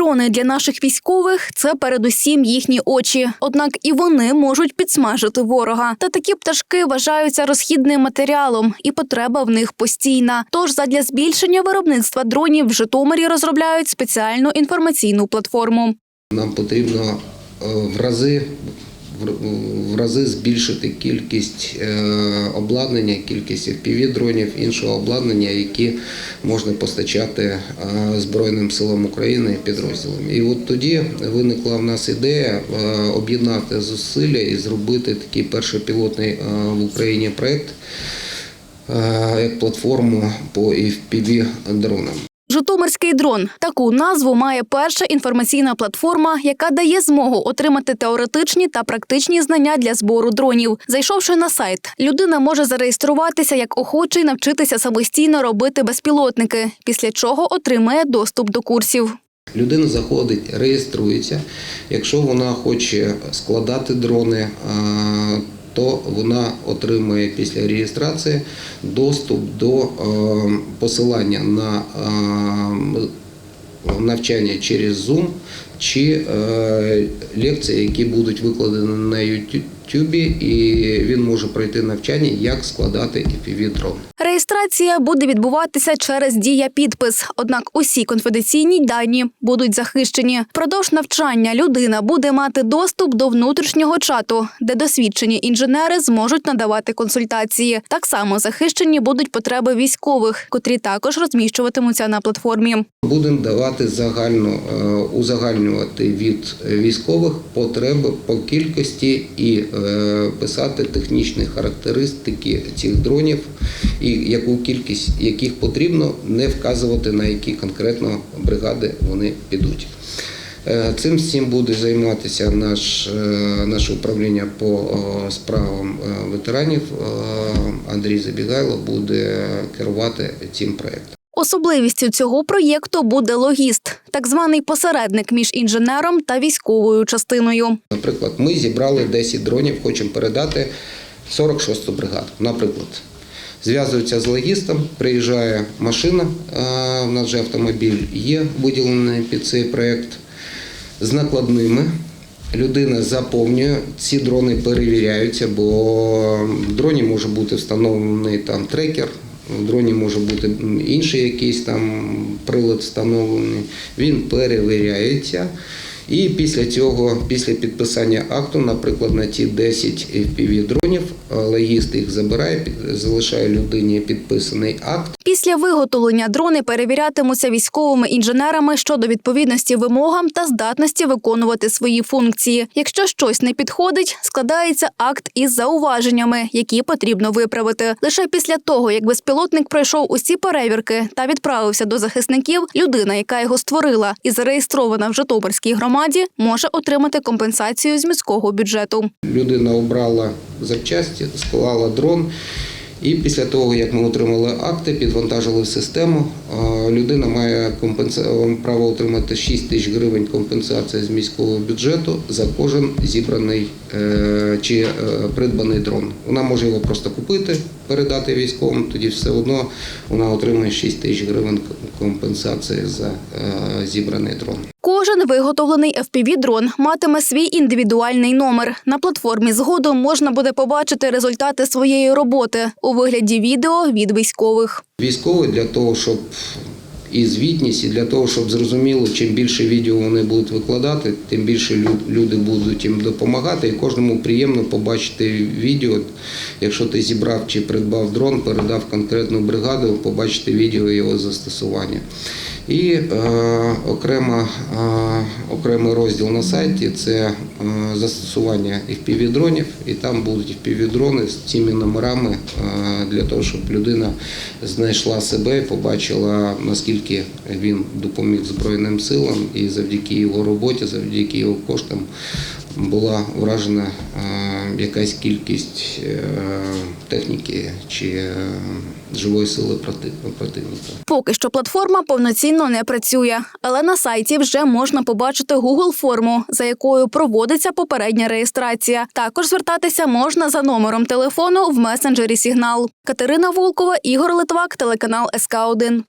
дрони для наших військових це передусім їхні очі. Однак і вони можуть підсмажити ворога. Та такі пташки вважаються розхідним матеріалом, і потреба в них постійна. Тож, задля збільшення виробництва дронів в Житомирі розробляють спеціальну інформаційну платформу. Нам потрібно е, в рази, в- рази збільшити кількість е, обладнання, кількість FPV-дронів, іншого обладнання, які можна постачати е, Збройним силам України і підрозділам. І от тоді виникла в нас ідея е, об'єднати зусилля і зробити такий перший пілотний в Україні проєкт е, як платформу по FPV-дронам. Житомирський дрон таку назву має перша інформаційна платформа, яка дає змогу отримати теоретичні та практичні знання для збору дронів. Зайшовши на сайт, людина може зареєструватися як охочий навчитися самостійно робити безпілотники, після чого отримає доступ до курсів. Людина заходить, реєструється. Якщо вона хоче складати дрони, то вона отримує після реєстрації доступ до е, посилання на е, навчання через Zoom чи е, лекції, які будуть викладені на YouTube, і він може пройти навчання, як складати FPV-дрон. Реєстрація буде відбуватися через дія підпис. Однак усі конфіденційні дані будуть захищені. Впродовж навчання людина буде мати доступ до внутрішнього чату, де досвідчені інженери зможуть надавати консультації. Так само захищені будуть потреби військових, котрі також розміщуватимуться на платформі. Будемо давати загально е, узагальнювати від військових потреби по кількості і е, писати технічні характеристики цих дронів, і яку кількість яких потрібно, не вказувати на які конкретно бригади вони підуть. Е, Цим всім буде займатися наш, е, наше управління по справам ветеранів. Андрій Забігайло буде керувати цим проєктом. Особливістю цього проєкту буде логіст, так званий посередник між інженером та військовою частиною. Наприклад, ми зібрали 10 дронів, хочемо передати 46-ту бригаду. Наприклад, зв'язуються з логістом, приїжджає машина, е, в нас же автомобіль є виділений під цей проєкт з накладними. Людина заповнює, ці дрони перевіряються, бо в дроні може бути встановлений там трекер, в дроні може бути інший якийсь там прилад встановлений. Він перевіряється. І після цього, після підписання акту, наприклад, на ті 10 FPV дронів, е, логіст їх забирає, залишає людині підписаний акт. Після виготовлення дрони перевірятимуться військовими інженерами щодо відповідності вимогам та здатності виконувати свої функції. Якщо щось не підходить, складається акт із зауваженнями, які потрібно виправити. Лише після того, як безпілотник пройшов усі перевірки та відправився до захисників, людина, яка його створила і зареєстрована в Житомирській громаді, може отримати компенсацію з міського бюджету. Людина обрала запчасті, склала дрон. І після того, як ми отримали акти, підвантажили систему, людина має компенса- право отримати 6 тисяч гривень компенсації з міського бюджету за кожен зібраний е, чи е, придбаний дрон. Вона може його просто купити, передати військовим, тоді все одно вона отримує 6 тисяч гривень компенсації за е, зібраний дрон. Кожен виготовлений FPV-дрон матиме свій індивідуальний номер. На платформі згодом можна буде побачити результати своєї роботи у вигляді відео від військових. Військовий для того, щоб і звітність, і для того, щоб зрозуміло, чим більше відео вони будуть викладати, тим більше люди будуть їм допомагати. І кожному приємно побачити відео. Якщо ти зібрав чи придбав дрон, передав конкретну бригаду, побачити відео його застосування. І е, окрема, е, окремий розділ на сайті це е, застосування FPV-дронів, і там будуть FPV-дрони з цими номерами е, для того, щоб людина знайшла себе і побачила, наскільки він допоміг Збройним силам, і завдяки його роботі, завдяки його коштам була вражена якась кількість е, техніки чи е, живої сили проти- противника. Поки що платформа повноцінно не працює, але на сайті вже можна побачити Google форму, за якою проводиться попередня реєстрація. Також звертатися можна за номером телефону в месенджері Сигнал. Катерина Волкова, Ігор Литвак, телеканал СК 1